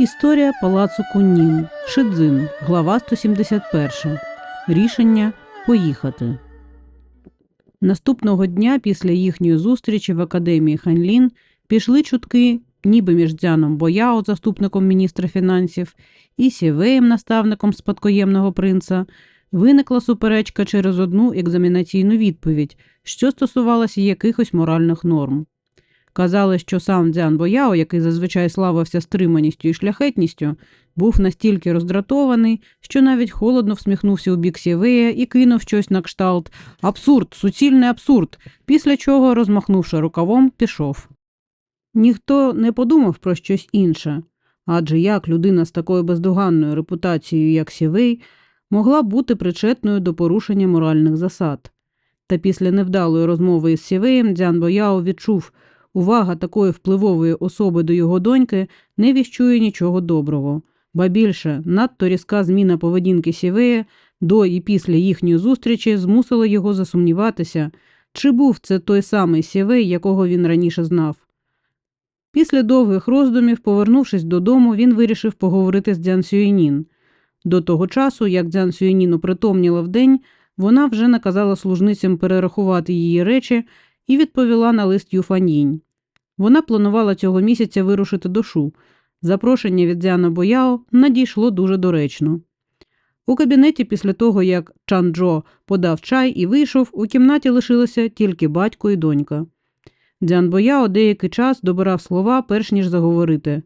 Історія палацу Куннін. Шидзин. Глава 171. Рішення поїхати. Наступного дня після їхньої зустрічі в академії Ханлін пішли чутки, ніби між Дзяном Бояо, заступником міністра фінансів, і Сівеєм, наставником спадкоємного принца, виникла суперечка через одну екзамінаційну відповідь, що стосувалася якихось моральних норм. Казали, що сам Дзян Бояо, який зазвичай славився стриманістю і шляхетністю, був настільки роздратований, що навіть холодно всміхнувся у бік Сєвея і кинув щось на кшталт Абсурд, суцільний абсурд, після чого, розмахнувши рукавом, пішов. Ніхто не подумав про щось інше, адже як людина з такою бездоганною репутацією, як Сєвей, могла бути причетною до порушення моральних засад. Та після невдалої розмови із Сєвеєм Дзян Бояо відчув, увага такої впливової особи до його доньки не віщує нічого доброго. Ба більше, надто різка зміна поведінки Сєвея до і після їхньої зустрічі змусила його засумніватися, чи був це той самий Сєвей, якого він раніше знав. Після довгих роздумів, повернувшись додому, він вирішив поговорити з Дзян Сюєнін. До того часу, як Дзян Сюєнін опритомніла вдень, вона вже наказала служницям перерахувати її речі і відповіла на лист Юфаньїнь. Вона планувала цього місяця вирушити до Шу. Запрошення від Дзяна Бояо надійшло дуже доречно. У кабінеті після того, як Чан Джо подав чай і вийшов, у кімнаті лишилися тільки батько і донька. Дзян Бояо деякий час добирав слова, перш ніж заговорити.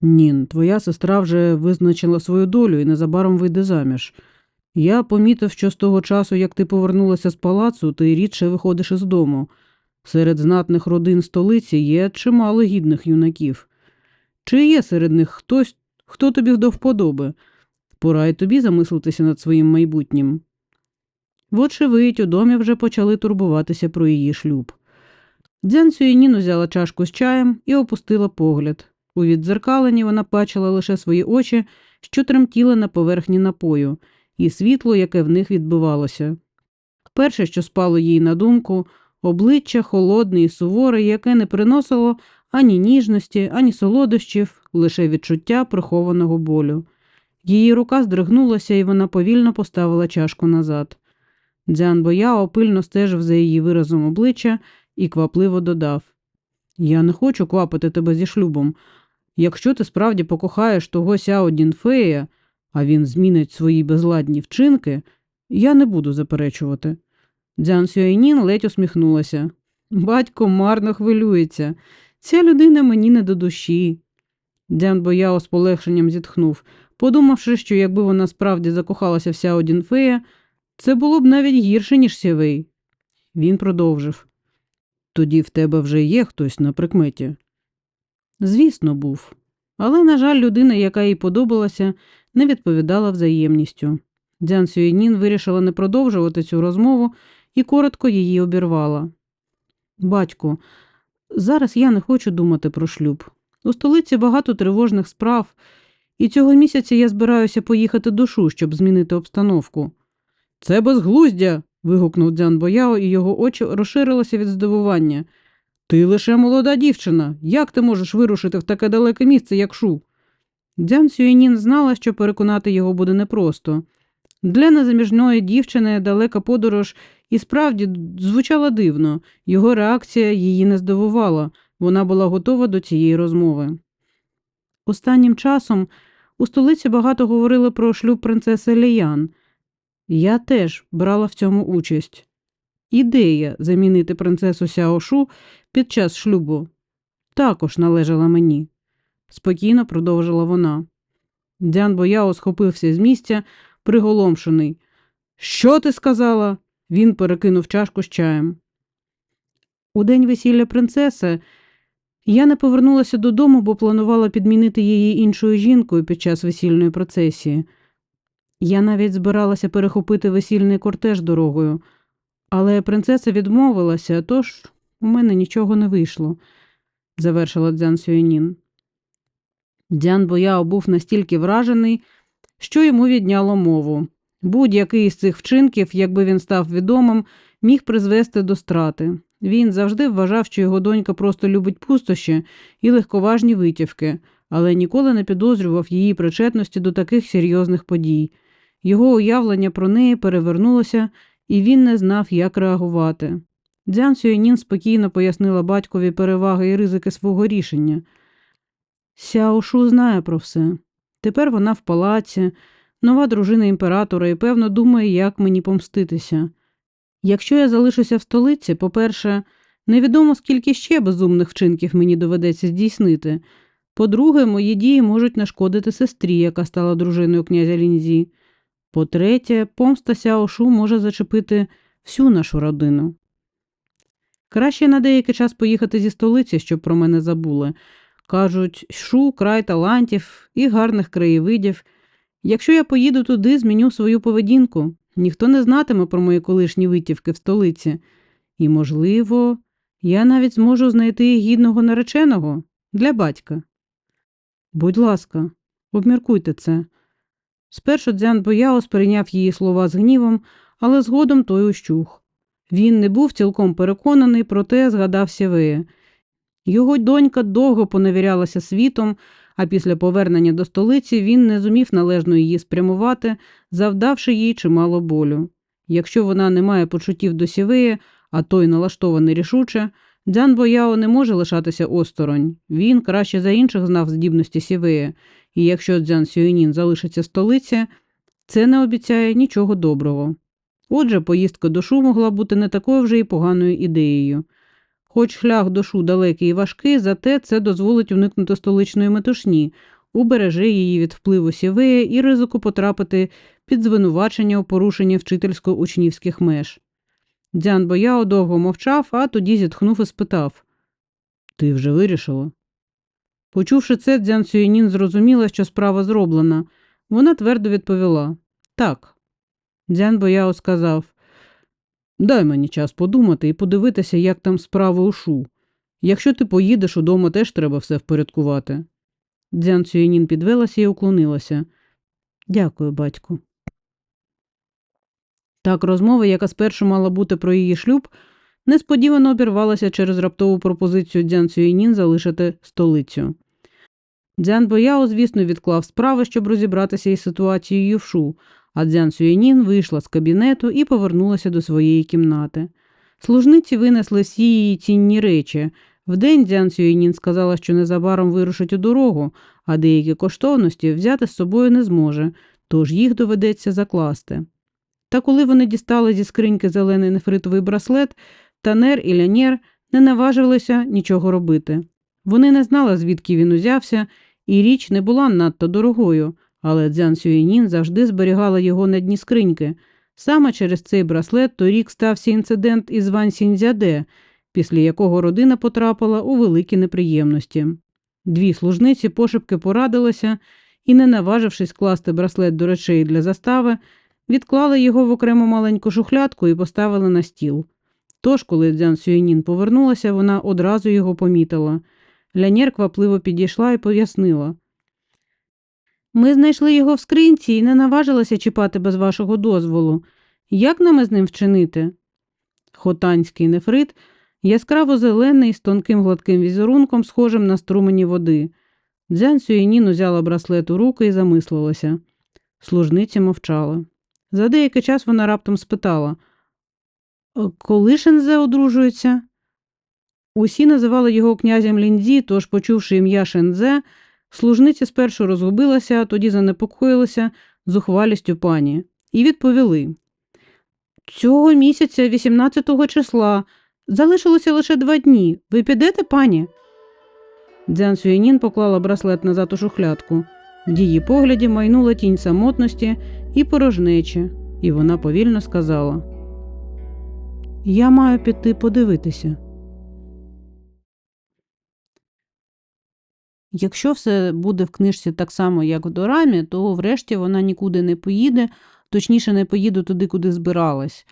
Нін, твоя сестра вже визначила свою долю і незабаром вийде заміж. Я помітив, що з того часу, як ти повернулася з палацу, ти рідше виходиш із дому. Серед знатних родин столиці є чимало гідних юнаків. Чи є серед них хтось, хто тобі до вподоби? Пора й тобі замислитися над своїм майбутнім. Вочевидь, у домі вже почали турбуватися про її шлюб. Дзян Сюєнін узяла чашку з чаєм і опустила погляд. У віддзеркаленні вона бачила лише свої очі, що тремтіли на поверхні напою, і світло, яке в них відбивалося. Перше, що спало їй на думку, обличчя холодне і суворе, яке не приносило ані ніжності, ані солодощів, лише відчуття прихованого болю. Її рука здригнулася, і вона повільно поставила чашку назад. Дзян Бояо пильно стежив за її виразом обличчя і квапливо додав Я не хочу квапити тебе зі шлюбом. Якщо ти справді покохаєш того Сяо Дінфея, а він змінить свої безладні вчинки, я не буду заперечувати. Дзян Сюейнін ледь усміхнулася. Батько марно хвилюється. Ця людина мені не до душі. Дзян Бояо з полегшенням зітхнув, подумавши, що якби вона справді закохалася в Сяо Дінфея, це було б навіть гірше, ніж Сєвей. Він продовжив. Тоді в тебе вже є хтось на прикметі. Звісно, був. Але, на жаль, людина, яка їй подобалася, не відповідала взаємністю. Дзян Сюєнін вирішила не продовжувати цю розмову і коротко її обірвала. Батько, зараз я не хочу думати про шлюб. У столиці багато тривожних справ, і цього місяця я збираюся поїхати до Шу, щоб змінити обстановку. Це безглуздя. вигукнув Дзян Бояо, і його очі розширилися від здивування. Ти лише молода дівчина. Як ти можеш вирушити в таке далеке місце, як Шу? Дзян Сюєнін знала, що переконати його буде непросто. Для незаміжної дівчини далека подорож і справді звучала дивно, його реакція її не здивувала, вона була готова до цієї розмови. Останнім часом у столиці багато говорили про шлюб принцеси Ліян. Я теж брала в цьому участь. Ідея замінити принцесу Сяошу під час шлюбу також належала мені, спокійно продовжила вона. Дзян Бояо схопився з місця, приголомшений. Що ти сказала? Він перекинув чашку з чаєм. У день весілля принцеси я не повернулася додому, бо планувала підмінити її іншою жінкою під час весільної процесії. Я навіть збиралася перехопити весільний кортеж дорогою, але принцеса відмовилася, тож у мене нічого не вийшло, завершила Дзян Сюєнін. Дзян Бояо був настільки вражений, що йому відняло мову. Будь-який з цих вчинків, якби він став відомим, міг призвести до страти. Він завжди вважав, що його донька просто любить пустощі і легковажні витівки, але ніколи не підозрював її причетності до таких серйозних подій. Його уявлення про неї перевернулося, і він не знав, як реагувати. Дзян Сюєнін спокійно пояснила батькові переваги і ризики свого рішення. Сяо Шу знає про все. Тепер вона в палаці, нова дружина імператора і, певно, думає, як мені помститися. Якщо я залишуся в столиці, по-перше, невідомо скільки ще безумних вчинків мені доведеться здійснити. По-друге, мої дії можуть нашкодити сестрі, яка стала дружиною князя Лінзі. По-третє, помста Сяошу може зачепити всю нашу родину. Краще на деякий час поїхати зі столиці, щоб про мене забули. Кажуть, шу, край талантів і гарних краєвидів. Якщо я поїду туди, зміню свою поведінку. Ніхто не знатиме про мої колишні витівки в столиці. І, можливо, я навіть зможу знайти гідного нареченого для батька. Будь ласка, обміркуйте це. Спершу Дзян Бояо сприйняв її слова з гнівом, але згодом той ущух. Він не був цілком переконаний, проте згадав Сєвея. Його донька довго поневірялася світом, а після повернення до столиці він не зумів належно її спрямувати, завдавши їй чимало болю. Якщо вона не має почуттів до Сєвея, а той налаштований рішуче, Дзян Бояо не може лишатися осторонь. Він краще за інших знав здібності Сєвея, і якщо Дзян Сюєнін залишиться в столиці, це не обіцяє нічого доброго. Отже, поїздка до Шу могла бути не такою вже й поганою ідеєю. Хоч шлях до Шу далекий і важкий, зате це дозволить уникнути столичної метушні, убереже її від впливу сівея і ризику потрапити під звинувачення у порушенні вчительсько-учнівських меж. Дзян Бояо довго мовчав, а тоді зітхнув і спитав Ти вже вирішила? Почувши це, Дзян Сюєнін зрозуміла, що справа зроблена. Вона твердо відповіла Так. Дзян Бояо сказав Дай мені час подумати і подивитися, як там справи у Шу. Якщо ти поїдеш, удома теж треба все впорядкувати. Дзян Цюєнін підвелася і уклонилася. Дякую, батьку. Так розмова, яка спершу мала бути про її шлюб, несподівано обірвалася через раптову пропозицію Дзян Цюєнін залишити столицю. Дзян Бояо, звісно, відклав справи, щоб розібратися із ситуацією в Шу, а Дзян Сюєнін вийшла з кабінету і повернулася до своєї кімнати. Служниці винесли всі її цінні речі. Вдень Дзян Сюєнін сказала, що незабаром вирушить у дорогу, а деякі коштовності взяти з собою не зможе, тож їх доведеться закласти. Та коли вони дістали зі скриньки зелений нефритовий браслет, Танер і Лянєр не наважилися нічого робити. Вони не знали, звідки він узявся, і річ не була надто дорогою, але Дзян Сюєнін завжди зберігала його на дні скриньки. Саме через цей браслет торік стався інцидент із Ван Сіньцзяде, після якого родина потрапила у великі неприємності. Дві служниці пошепки порадилися і, не наважившись класти браслет до речей для застави, відклали його в окрему маленьку шухлядку і поставили на стіл. Тож, коли Дзян Сюєнін повернулася, вона одразу його помітила. Лянєр квапливо підійшла і пояснила. Ми знайшли його в скринці і не наважилися чіпати без вашого дозволу. Як нам із ним вчинити? Хотанський нефрит яскраво зелений з тонким гладким візерунком, схожим на струмені води. Дзян Сюєнін узяла браслет у руки і замислилася. Служниці мовчала. За деякий час вона раптом спитала Коли Шензе одружується? Усі називали його князем Ліндзі, тож, почувши ім'я Шензе, служниці спершу розгубилася, тоді занепокоїлися зухвалістю пані, і відповіли Цього місяця, 18-го числа, залишилося лише два дні. Ви підете, пані? Дзян Сюєнін поклала браслет назад у шухлядку. В її погляді майнула тінь самотності і порожнечі, і вона повільно сказала Я маю піти подивитися. Якщо все буде в книжці так само, як в дорамі, то врешті вона нікуди не поїде, точніше, не поїде туди, куди збиралась.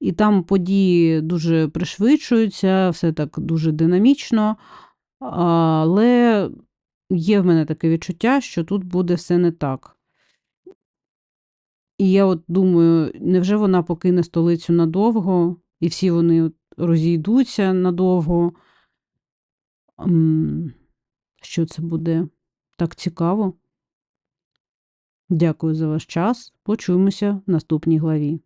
І там події дуже пришвидшуються, все так дуже динамічно, але є в мене таке відчуття, що тут буде все не так. І я от думаю, невже вона покине столицю надовго, і всі вони розійдуться надовго? Що це буде? Так цікаво. Дякую за ваш час. Почуємося в наступній главі.